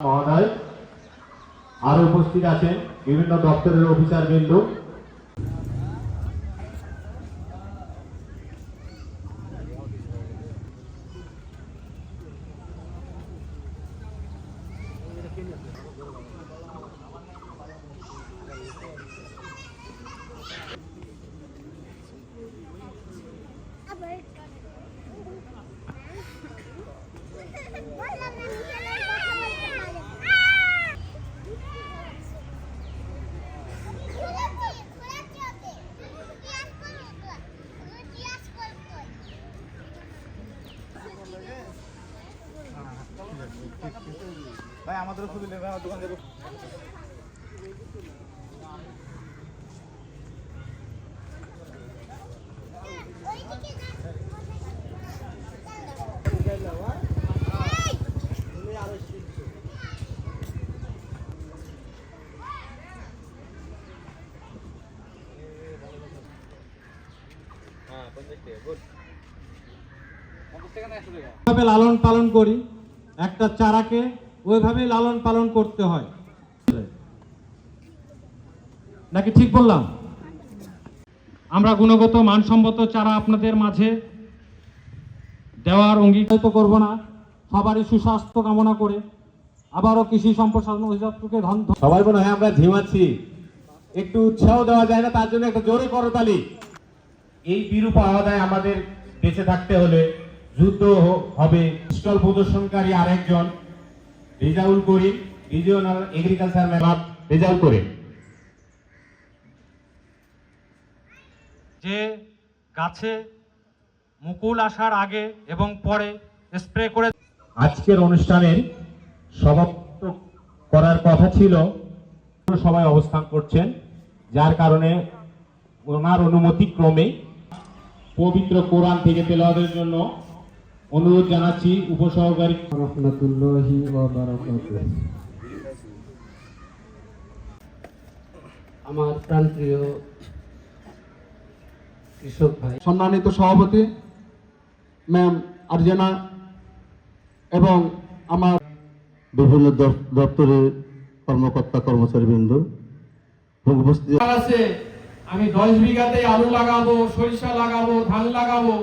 মহোদয়। আরও উপস্থিত আছেন বিভিন্ন দপ্তরের অফিসার বিন্দু। বললাম না নিজেরাই কথা বলতে পারে। ঘুরাচ্ছি, ঘুরাচ্ছি ওকে। তিয়াস করব তো। ও তিয়াস করতো। ভাই আমাদেরও ছবি নেবে দোকান থেকে ওইদিকে যা। যেভাবে লালন পালন করি একটা চারাকে ওইভাবেই লালন পালন করতে হয়। নাকি ঠিক বললাম? আমরা গুণগত মানসম্মত চারা আপনাদের মাঝে দেওয়ার অঙ্গীকার তো করব না। সবারই সুস্বাস্থ্য কামনা করে আবারও কৃষি সম্প্রসারণ অধিদপ্তরকে ধন সবাই মনে হয় আমরা ঝিমাচ্ছি একটু উৎসাহ দেওয়া যায় না, তার জন্য একটা জোরে করতালি। এই বিরূপ আওয়াদায় আমাদের বেঁচে থাকতে হলে যুদ্ধ হবে। স্টল প্রদর্শনকারী আরেকজন Rezaul Karim regional agriculture map Rezaul Karim. যে গাছে মুকুল আসার আগে এবং পরে স্প্রে করে আজকের অনুষ্ঠানের সমাপ্ত করার কথা ছিল। সবাই অবস্থান করছেন যার কারণে ওনার অনুমতি ক্রমে পবিত্র কোরআন থেকে তেলাওয়াতের জন্য অনুরোধ জানাচ্ছি উপসহকারী রহমতুল্লাহি আমার প্রাণপ্রিয় কৃষক ভাই। সম্মানিত সভাপতি ম্যাম আরজানা এবং আমার বিভিন্ন দপ- দপ্তরের কর্মকর্তা কর্মচারীবৃন্দ এবং উপস্থিত আছে আমি দশ বিঘাতে আলু লাগাবো সরিষা লাগাবো ধান লাগাবো।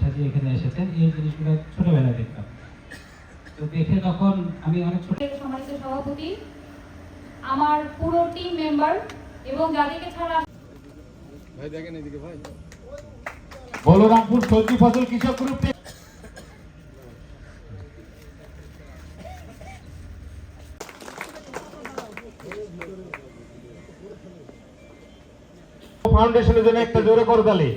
সাথে এখানে এসেছেন এই জিনিসগুলো ছোটবেলায় দেখতাম। তো দেখে তখন আমি অনেক ছোট সম্মানিত সভাপতি আমার পুরো টিম মেম্বার এবং যাদেরকে ছাড়া ভাই দেখেন এদিকে ভাই। বলরামপুর সবজি ফসল কৃষক গ্রুপ ফাউন্ডেশনের জন্য একটা জোরে করতালি